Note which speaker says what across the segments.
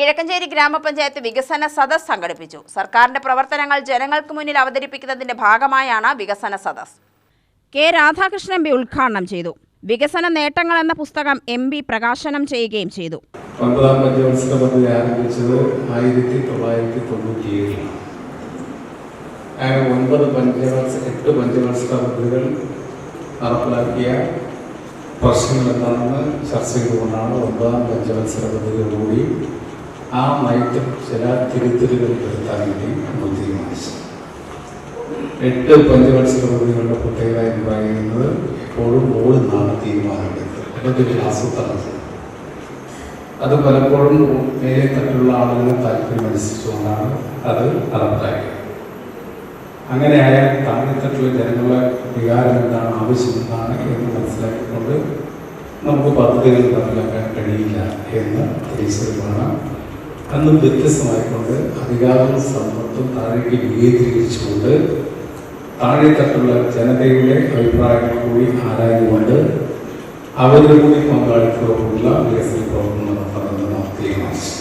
Speaker 1: കിഴക്കഞ്ചേരി ഗ്രാമപഞ്ചായത്ത് വികസന സദസ് സംഘടിപ്പിച്ചു. സർക്കാരിന്റെ പ്രവർത്തനങ്ങൾ ജനങ്ങൾക്ക് മുന്നിൽ അവതരിപ്പിക്കുന്നതിന്റെ ഭാഗമായാണ് വികസന സദസ് കെ രാധാകൃഷ്ണൻ എം പി ഉദ്ഘാടനം ചെയ്തു. വികസന നേട്ടങ്ങൾ എന്ന പുസ്തകം എം ബി പ്രകാശനം ചെയ്യുകയും ചെയ്തു.
Speaker 2: ഒൻപതാം പഞ്ചവത്സര പദ്ധതി ആരംഭിച്ചത് ആയിരത്തി തൊള്ളായിരത്തി തൊണ്ണൂറ്റിയേഴിലാണ്. അങ്ങനെ ഒൻപത് പഞ്ചവത്സര എട്ട് പഞ്ചവത്സര പദ്ധതികൾ നടപ്പിലാക്കിയ പ്രശ്നങ്ങൾ എന്താണെന്ന് ചർച്ച ചെയ്തുകൊണ്ടാണ് ഒൻപതാം പഞ്ചവത്സര പദ്ധതിയോടുകൂടി ആ നയത്തിൽ ചില തിരുത്തലുകൾ വരുത്താൻ വേണ്ടി നമ്മൾ തീരുമാനിച്ചു. എട്ട് പഞ്ചവത്സര പദ്ധതികളുടെ പ്രത്യേകത എന്ന് പറയുന്നത് എപ്പോഴും ഓടുന്നാണ് തീരുമാനമെടുത്തത്. അതൊക്കെ ആസൂത്രണം. അത് പലപ്പോഴും മേലെ തട്ടിലുള്ള ആളുകളുടെ താല്പര്യം അനുസരിച്ചുകൊണ്ടാണ് അത് അറപ്പായത് അങ്ങനെ ആയാൽ താഴെത്തട്ടിലെ ജനങ്ങളുടെ വികാരം എന്താണ് ആവശ്യം എന്താണ് എന്ന് മനസ്സിലാക്കിക്കൊണ്ട് നമുക്ക് പദ്ധതികൾ നടപ്പിലാക്കാൻ കഴിയില്ല എന്ന് തിരിച്ചറിവാണ് അന്ന് വ്യത്യസ്തമായിക്കൊണ്ട് അധികാരവും സമ്പത്തും താഴേക്ക് വികേന്ദ്രീകരിച്ചുകൊണ്ട് താഴെത്തട്ടുള്ള ജനതയുടെ അഭിപ്രായങ്ങൾ കൂടി ആരാഞ്ഞുകൊണ്ട് അവരുടെ കൂടി പങ്കാളിത്തത്തോടുള്ള വികസന പ്രവർത്തനം നടത്തണമെന്ന് തീരുമാനിച്ചു.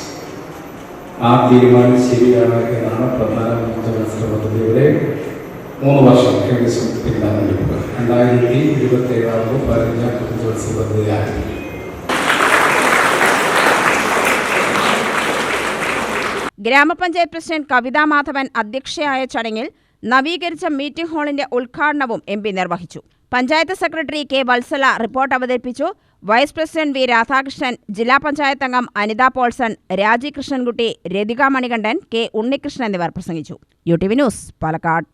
Speaker 2: ആ തീരുമാനം ശരിയാണ് എന്നാണ് പ്രധാന മത്സര പദ്ധതിയുടെ മൂന്ന് വർഷം ഏകദേശം പിന്താങ്ങെടുപ്പ് രണ്ടായിരത്തി ഇരുപത്തി ഏഴാമത് പതിനഞ്ചാം പദ്ധതി ആരംഭിക്കും
Speaker 1: ഗ്രാമപഞ്ചായത്ത് പ്രസിഡന്റ് കവിതാ മാധവൻ അധ്യക്ഷയായ ചടങ്ങിൽ നവീകരിച്ച മീറ്റിംഗ് ഹാളിന്റെ ഉദ്ഘാടനവും എം പി നിർവഹിച്ചു. Panchayat secretary K Vatsala report അവതരിപ്പിച്ചു. വൈസ് പ്രസിഡന്റ് വി രാധാകൃഷ്ണൻ ജില്ലാ പഞ്ചായത്ത് അംഗം അനിത പോൾസൺ രാജി കൃഷ്ണൻകുട്ടി രതിക മണികണ്ഠൻ കെ ഉണ്ണികൃഷ്ണൻ എന്നിവർ പ്രസംഗിച്ചു. U T V news Palakkad.